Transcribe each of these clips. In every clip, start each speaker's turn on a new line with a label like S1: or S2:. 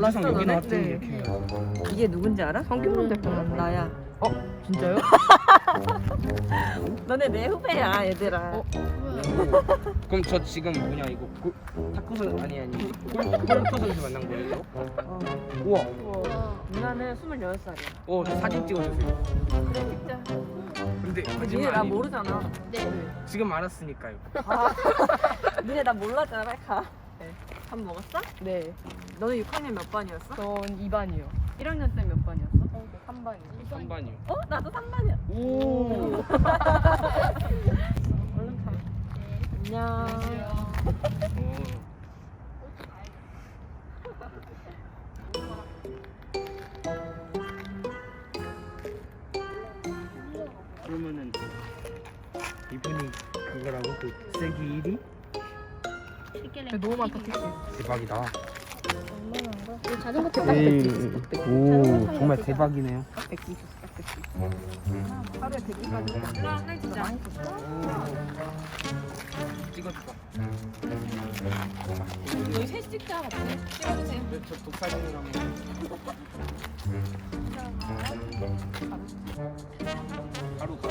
S1: 몰랐어
S2: 여기? 나왔더니
S3: 네.
S2: 이렇게
S1: 이게 누군지 알아?
S3: 성규문 대표는
S1: 나야
S3: 진짜요?
S1: 너네 내 후배야 얘들아
S3: 어?
S2: 그럼 저 지금 뭐냐 이거 골, 탁구 선 아니 아니 골, 골프 선수 만난 거예요?
S1: 어.
S2: 우와
S1: 누나는 26살이야
S2: 어, 저 사진 찍어주세요
S1: 그래 진짜
S2: 근데
S1: 니네
S2: 거짓말
S1: 나
S2: 아니
S1: 모르잖아
S2: 지금 알았으니까요
S1: 아, 니네 나 몰랐잖아 빨리 가 네. 밥 먹었어?
S3: 네.
S1: 너는 6학년 몇 반이었어?
S3: 전 2반이요.
S1: 1학년 때 몇 반이었어?
S3: 3반이요.
S2: 3반이요
S1: 어? 나도 3반이야
S2: 오
S1: 얼른 가 안녕
S2: 어. 그러면은 이분이 그거라고 그 세기 1위?
S3: 네, 너무 많다 택시.
S2: 대박이다.
S3: 자전거
S2: 네. 오 정말 대박이네요.
S1: 하루에 100일까지 일로 와 사진 찍자
S2: 찍어줄까?
S1: 여기 셋이 찍자 같이 찍어주세요
S2: 네, 저 독사진이랑 바로 가.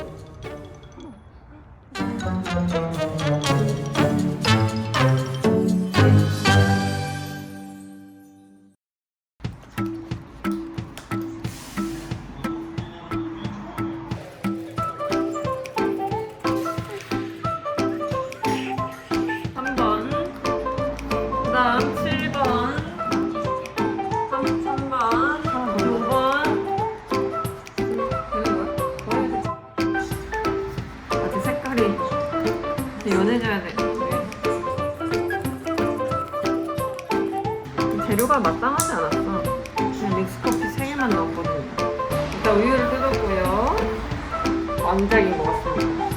S1: 하지 않았어. 그냥 믹스커피 3개만 넣었거든요. 일단 우유를 뜯었고요. 완작이 먹었습니다.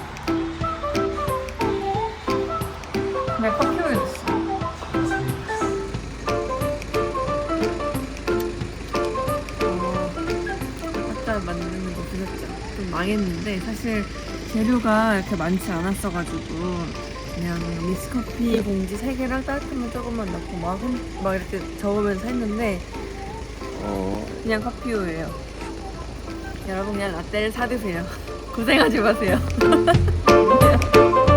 S1: 네, 커피 우유 넣었어. 닭달 만드는 거 보셨죠? 좀 망했는데 사실 재료가 이렇게 많지 않았어가지고 그냥 미스커피 공지 3개랑 따뜻한 조금만 넣고 막, 혼- 막 이렇게 저으면서 했는데 어, 그냥 커피우예요 여러분 그냥 라떼를 사 드세요 고생하지 마세요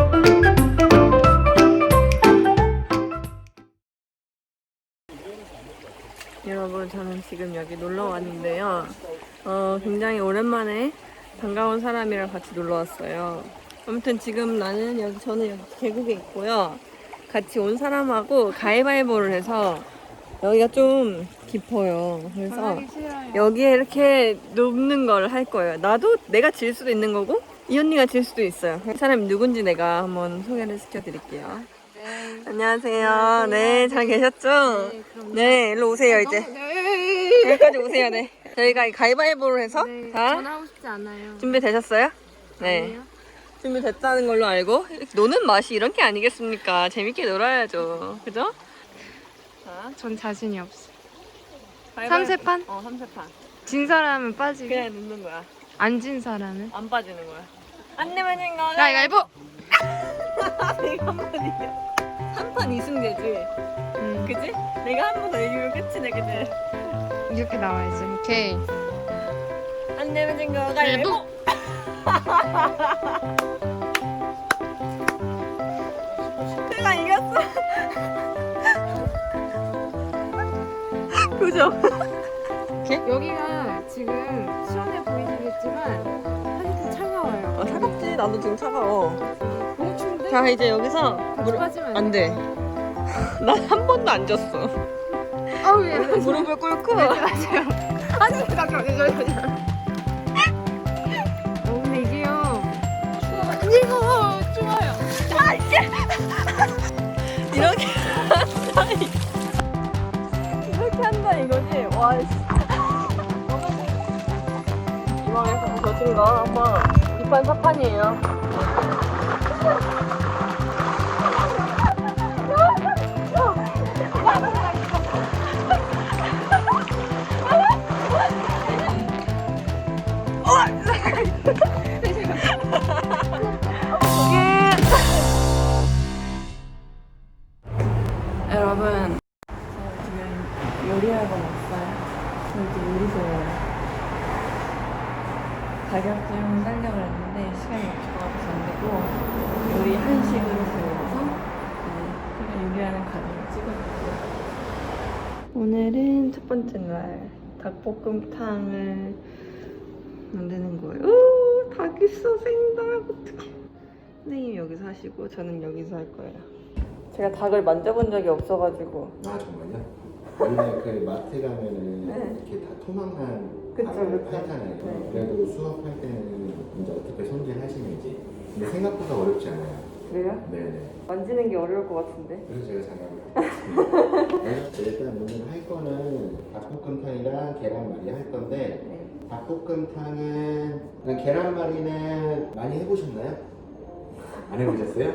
S1: 여러분 저는 지금 여기 놀러 왔는데요. 어, 굉장히 오랜만에 반가운 사람이랑 같이 놀러 왔어요. 아무튼 지금 나는 여기 저는 여기 계곡에 있고요. 같이 온 사람하고 가위바위보를 해서 여기가 좀 깊어요. 그래서 여기에 이렇게 눕는 걸 할 거예요. 나도 내가 질 수도 있는 거고 이 언니가 질 수도 있어요. 그 사람이 누군지 내가 한번 소개를 시켜드릴게요. 안녕하세요. 네, 잘 계셨죠? 네, 일로 오세요 이제. 여기까지 오세요. 네. 저희가 이 가위바위보를 해서
S3: 네,
S1: 자
S3: 전화하고 싶지 않아요.
S1: 준비되셨어요? 네.
S3: 아니요.
S1: 준비됐다는 걸로 알고 노는 맛이 이런 게 아니겠습니까? 재밌게 놀아야죠. 그죠? 자,
S3: 전 자신이 없어.
S1: 가위바위보-
S3: 삼세판?
S1: 어, 삼세판.
S3: 진 사람은 빠지고
S1: 그냥 눕는 거야.
S3: 안 진 사람은
S1: 안 빠지는 거야. 안 내면 진 거야.
S3: 가위바위보.
S1: 내가 한 번 이겨. 한판 이승제지.
S3: 음,
S1: 그지? 내가 한 번 더 이기면 끝이네, 그지?
S3: 이렇게 나와야지. 오케이.
S1: 안 내면 진 거. 가위바위보. 내가 이겼어. 그죠?
S3: 여기가 지금 시원해 보이시겠지만 사실 차가워요.
S1: 아, 차갑지? 나도 지금 차가워.
S3: 너무 추운데?
S1: 자, 이제 여기서
S3: 같이
S1: 무릎
S3: 빠지면
S1: 안 돼. 난 한 번도 안 졌어.
S3: 아우 예.
S1: 무릎을 꿇고.
S3: 맞아요. 아니 잠깐만요. 잠깐만
S1: 이렇게 한다. 이- 이렇게 한다 이거지? 와, 씨. 이왕에서 젖은 거 한번 이판 사판이에요. 닭볶음탕을 만드는 거예요. 오, 닭 있어 생닭 어떡해. 선생님 여기서 하시고 저는 여기서 할 거예요. 제가 닭을 만져본 적이 없어가지고
S4: 아 정말요? 원래 그 마트 가면은
S1: 네.
S4: 이렇게 다 토막난
S1: 그쵸,
S4: 닭을
S1: 그쵸.
S4: 팔잖아요.
S1: 네.
S4: 그래도 수업할 때는 이제 어떻게 손질하시는지. 근데 생각보다 어렵지 않아요.
S1: 그래요?
S4: 네네.
S1: 만지는 게 어려울 것 같은데.
S4: 그래서 제가 잘하고 네, 일단 오늘 할 거는 닭볶음탕이랑 계란말이 할 건데
S1: 네.
S4: 닭볶음탕은 그 계란말이는 많이 해보셨나요? 안 해보셨어요?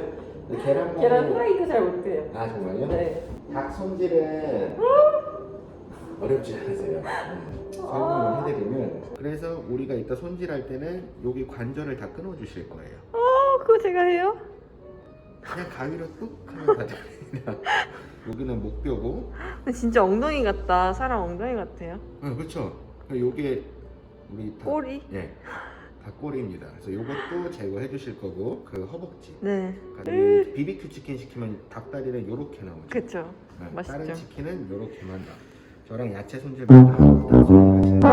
S4: 그 계란말이
S1: 계란 후라이도 잘 못해요.
S4: 아 정말요?
S1: 네.
S4: 닭 손질은 어렵지 않으세요. 음, 설명을 해드리면 그래서 우리가 이따 손질할 때는 여기 관절을 다 끊어주실 거예요.
S1: 어, 그거 제가 해요?
S4: 그냥 가위로 뚝 하면 다 됩니다. 여기는 목뼈고,
S1: 근데 진짜 엉덩이 같다. 사람 엉덩이 같아요.
S4: 어, 그렇죠. 요게 우리 닭,
S1: 꼬리?
S4: 예, 닭꼬리입니다. 그래서 요것도 제거해 주실 거고 그 허벅지.
S1: 네.
S4: 그러니까 이 BBQ 치킨 시키면 닭다리는 요렇게 나오죠.
S1: 그쵸.
S4: 네,
S1: 맛있죠.
S4: 다른 치킨은 요렇게만 나. 저랑 야채 손질 하고 닭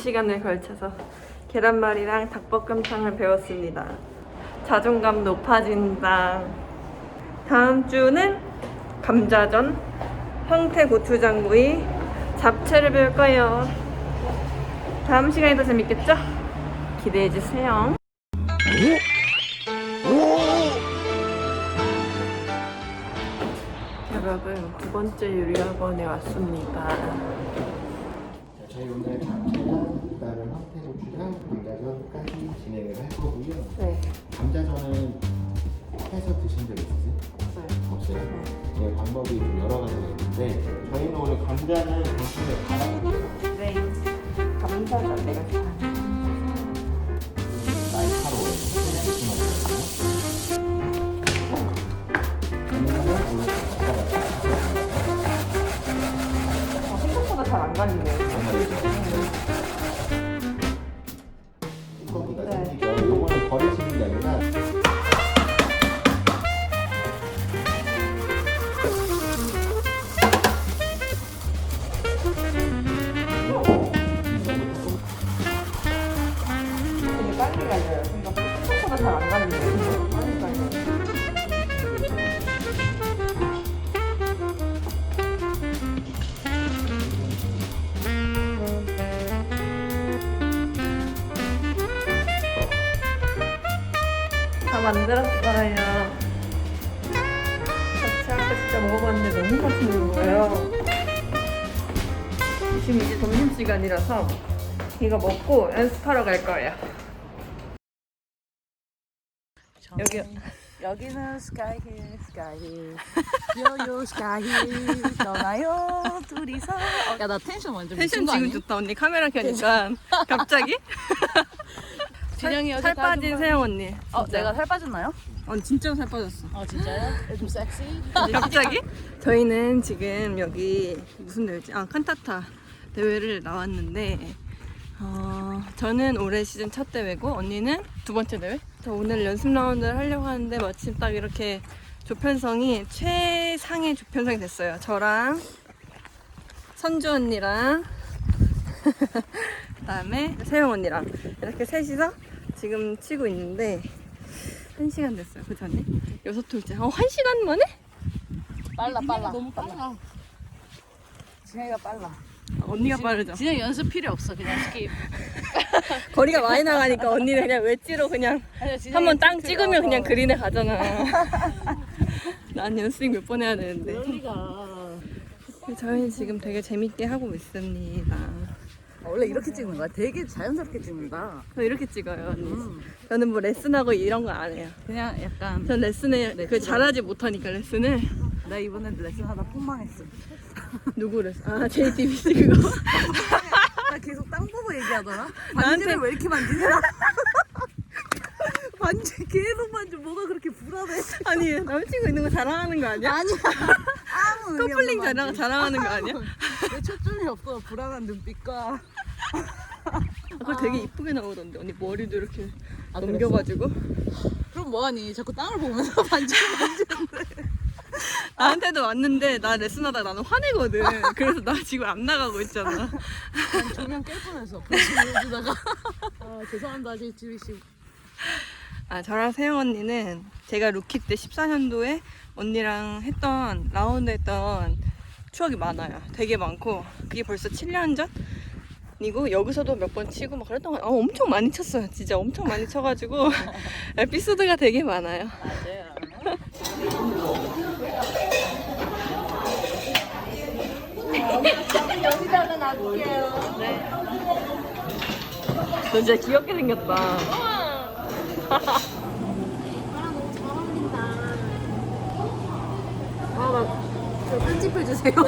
S1: 2시간을 걸쳐서 계란말이랑 닭볶음탕을 배웠습니다. 자존감 높아진다. 다음 주는 감자전, 황태 고추장구이, 잡채를 배울 거예요. 다음 시간이 더 재밌겠죠? 기대해 주세요. 여러분 두 번째 요리학원에 왔습니다.
S4: 자, 저희 오늘 잡채랑 그다음에 황태고추장, 감자전까지 진행을 할 거고요.
S1: 네,
S4: 감자전은 해서 드신 적 있으세요?
S1: 없어요.
S4: 없어요? 네, 방법이 좀 여러 가지가 있는데 저희는 오늘 감자는 당신을 갈아볼게요.
S1: 네, 감사합니다. 내가 좋아하는.
S4: 날카로
S1: 어, 생각보다 잘안 갈리네 되게 빨리 갈려요. 생각보다 생각보다 잘 안 갈리네요. 빨리 갈려요. 다 만들었어요. 같이 아까 진짜 먹어봤는데 너무 맛있는 거예요. 지금 이제 점심 시간이라서 이거 먹고 연습하러 갈 거예요. 여기
S5: 여기는 스카이힐 스카이힐 요요 스카이힐 떠나요 둘이서 야 나 텐션 완전
S1: 텐션
S5: 미친 거
S1: 지금
S5: 아니야?
S1: 좋다 언니 카메라 켜니까 갑자기
S5: 진영이
S1: 살, 빠진 세영 언니.
S5: 어
S1: 진짜.
S5: 내가 살 빠졌나요?
S1: 어 진짜 살 빠졌어.
S5: 어 진짜요? 요즘 섹시?
S1: 갑자기? 저희는 지금 여기 무슨 대회지? 아 칸타타 대회를 나왔는데 어, 저는 올해 시즌 첫 대회고 언니는 두 번째 대회? 저 오늘 연습 라운드를 하려고 하는데 마침 딱 이렇게 조편성이 최상의 조편성이 됐어요. 저랑 선주 언니랑 그다음에 세영 언니랑 이렇게 셋이서 지금 치고 있는데 한 시간 됐어요. 그 전에 여섯 톨째. 어, 한 시간 만에?
S5: 빨라 빨라 너무 빨라 진영이가 빨라
S1: 언니가 빠르죠.
S5: 진영이 연습 필요 없어 그냥 스킵
S1: 거리가 많이 나가니까 언니는 그냥 웨지로 그냥 한번 땅 찍으면 그냥 그린에 가잖아. 난 연습 몇 번 해야 되는데.
S5: 여기가
S1: 저희는 지금 되게 재밌게 하고 있습니다.
S5: 원래 이렇게 찍는 거야? 되게 자연스럽게 찍는다.
S1: 저 이렇게 찍어요 언니.
S5: 음.
S1: 저는 뭐 레슨하고 이런 거 안 해요.
S5: 그냥 약간
S1: 전 레슨을
S5: 네,
S1: 그. 잘하지 못하니까 레슨을
S5: 나 이번에 레슨 하다 폭망했어.
S1: 누구 레슨? 아 JTBC 그거.
S5: 나 계속 땅 보고 얘기하더라. 반지를 왜 이렇게 만지냐? 반지 계속 만져. 뭐가 그렇게 불안해?
S1: 아니 남친구 있는 거 자랑하는 거 아니야?
S5: 아니야. 아무 의미
S1: 커플링
S5: 없는
S1: 자랑
S5: 반지.
S1: 자랑하는 거 아니야?
S5: 왜 초점이 없어? 불안한 눈빛과.
S1: 그걸 되게 이쁘게 나오던데 언니 머리도 이렇게
S5: 아,
S1: 넘겨가지고
S5: 그럼 뭐하니? 자꾸 땅을 보면서 반지를 만지는데.
S1: 나한테도 왔는데 나 레슨하다 나는 화내거든. 그래서 나 지금 안 나가고 있잖아.
S5: 난 조명 깰 뻔했어. 보여주다가. 아, 죄송합니다, JTB 씨.
S1: 아 저랑 세영 언니는 제가 루키 때 14년도에 언니랑 했던 라운드 했던 추억이 많아요. 되게 많고 그게 벌써 7년 전이고 여기서도 몇 번 치고 막 그랬던 거 아, 엄청 많이 쳤어요. 진짜 엄청 많이 쳐가지고 에피소드가 되게 많아요.
S5: 맞아요.
S1: 너 진짜 귀엽게 생겼다.
S3: 저 편집해 주세요.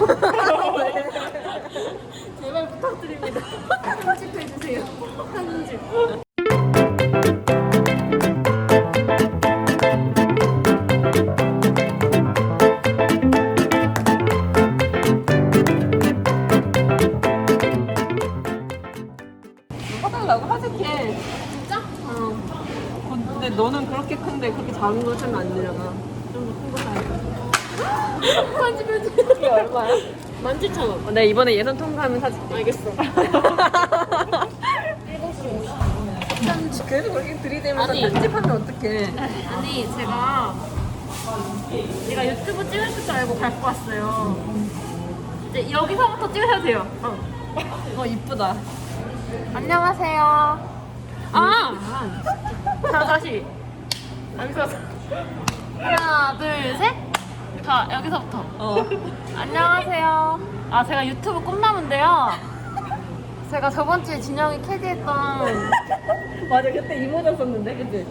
S1: 제발 부탁드립니다.
S3: 편집해 주세요. 편집.
S1: 17,000원. 내 이번에 예선 통과하면 사줄게. 알겠어. 그래도 그렇게 들이대면서
S3: 아니.
S1: 편집하면 어떡해.
S3: 아니 제가 제가 유튜브 찍을 줄 알고 갖고 왔어요. 이제 여기서부터 찍으셔도 돼요. 어.
S1: 어, 이쁘다.
S3: 안녕하세요. 아! 자, 다시. 앉아서. 하나, 둘, 셋. 자, 여기서부터.
S1: 어.
S3: 안녕하세요. 아, 제가 유튜브 꿈나무인데요. 제가 저번 주에 진영이 캐디했던
S1: 맞아, 그때 이 모자 썼는데, 그치?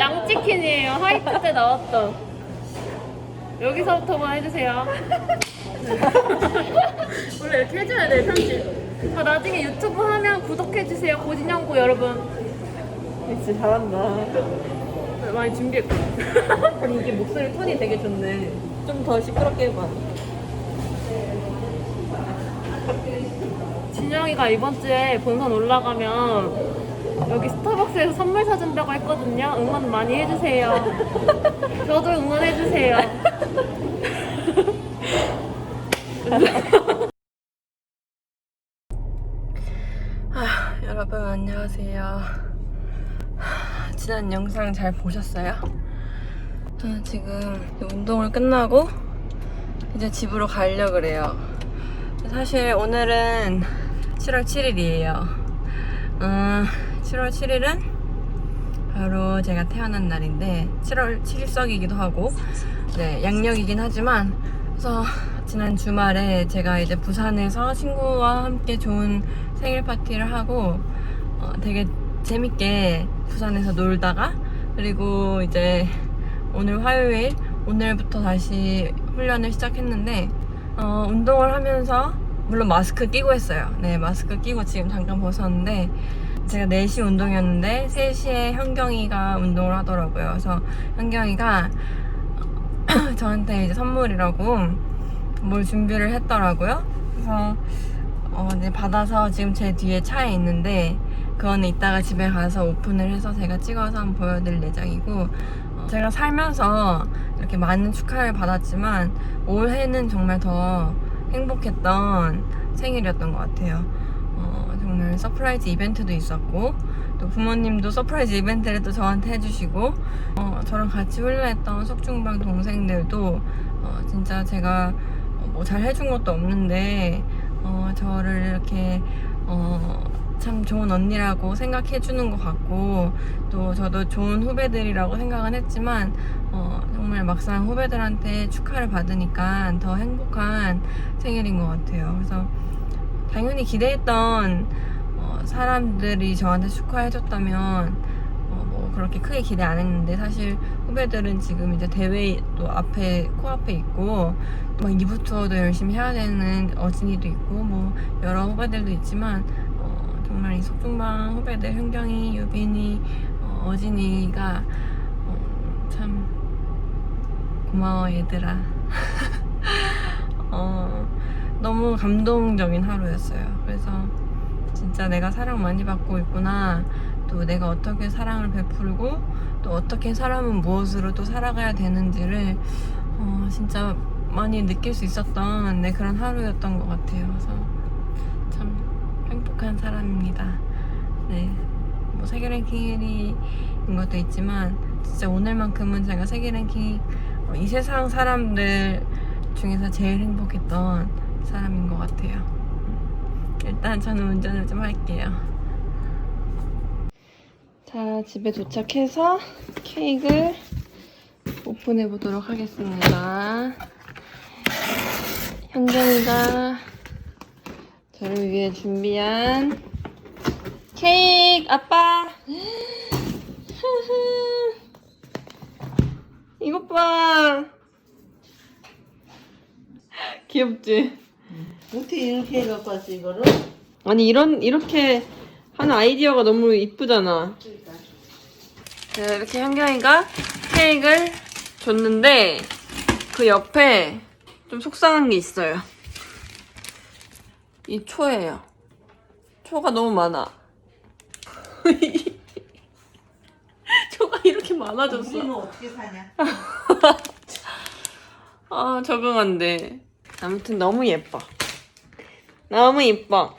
S3: 양치킨이에요. 하이트 때 나왔던. 여기서부터만 해주세요. 원래 이렇게 해줘야 돼, 편집. 아, 나중에 유튜브 하면 구독해주세요. 고진영구 여러분.
S1: 진짜 잘한다.
S3: 많이 준비했거든.
S1: 아니, 이게 목소리 톤이 되게 좋네. 좀 더 시끄럽게 해봐.
S3: 진영이가 이번 주에 본선 올라가면 여기 스타벅스에서 선물 사준다고 했거든요. 응원 많이 해주세요. 저도 응원해주세요.
S1: 아, 여러분 안녕하세요. 하, 지난 영상 잘 보셨어요? 지금 운동을 끝나고 이제 집으로 가려고 그래요. 사실 오늘은 7월 7일이에요. 음, 7월 7일은 바로 제가 태어난 날인데 7월 7일석이기도 하고 네, 양력이긴 하지만 그래서 지난 주말에 제가 이제 부산에서 친구와 함께 좋은 생일 파티를 하고 어, 되게 재밌게 부산에서 놀다가 그리고 이제 오늘 화요일 오늘부터 다시 훈련을 시작했는데 어, 운동을 하면서 물론 마스크 끼고 했어요. 네 마스크 끼고 지금 잠깐 벗었는데 제가 4시 운동이었는데 3시에 현경이가 운동을 하더라고요. 그래서 현경이가 저한테 이제 선물이라고 뭘 준비를 했더라고요. 그래서 어, 네, 받아서 지금 제 뒤에 차에 있는데 그거는 이따가 집에 가서 오픈을 해서 제가 찍어서 한번 보여드릴 예정이고 어, 제가 살면서 이렇게 많은 축하를 받았지만 올해는 정말 더 행복했던 생일이었던 것 같아요. 어, 정말 서프라이즈 이벤트도 있었고 또 부모님도 서프라이즈 이벤트를 또 저한테 해주시고 어, 저랑 같이 훈련했던 속중방 동생들도 어, 진짜 제가 뭐 잘 해준 것도 없는데 어, 저를 이렇게 어, 참 좋은 언니라고 생각해 주는 것 같고 또 저도 좋은 후배들이라고 생각은 했지만 어, 정말 막상 후배들한테 축하를 받으니까 더 행복한 생일인 것 같아요. 그래서 당연히 기대했던 어, 사람들이 저한테 축하해줬다면 어, 뭐 그렇게 크게 기대 안 했는데 사실 후배들은 지금 이제 대회 또 앞에 코앞에 있고 막 2부 투어도 열심히 해야 되는 어진이도 있고 뭐 여러 후배들도 있지만 어, 정말 이 속중방 후배들 현경이, 유빈이, 어, 어진이가 어, 참 고마워 얘들아. 어, 너무 감동적인 하루였어요. 그래서 진짜 내가 사랑 많이 받고 있구나. 또 내가 어떻게 사랑을 베풀고 또 어떻게 사람은 무엇으로 또 살아가야 되는지를 어, 진짜 많이 느낄 수 있었던 네, 그런 하루였던 것 같아요. 그래서 참 행복한 사람입니다. 네. 뭐 세계 랭킹 1위인 것도 있지만 진짜 오늘만큼은 제가 세계 랭킹 어, 이 세상 사람들 중에서 제일 행복했던 사람인 것 같아요. 음. 일단 저는 운전을 좀 할게요. 자, 집에 도착해서 케이크를 오픈해 보도록 하겠습니다. 현정이가 저를 위해 준비한 케이크 아빠 이것 봐 귀엽지?
S5: 어떻게 이렇게 해갖고 왔어 이거를?
S1: 아니 이런 이렇게 하는 아이디어가 너무 이쁘잖아. 네, 이렇게 현경이가 케이크를 줬는데 그 옆에 좀 속상한 게 있어요. 이 초예요. 초가 너무 많아. 초가 이렇게 많아졌어.
S5: 우리는 어떻게 사냐?
S1: 아 적응 안 돼. 아무튼 너무 예뻐. 너무 예뻐.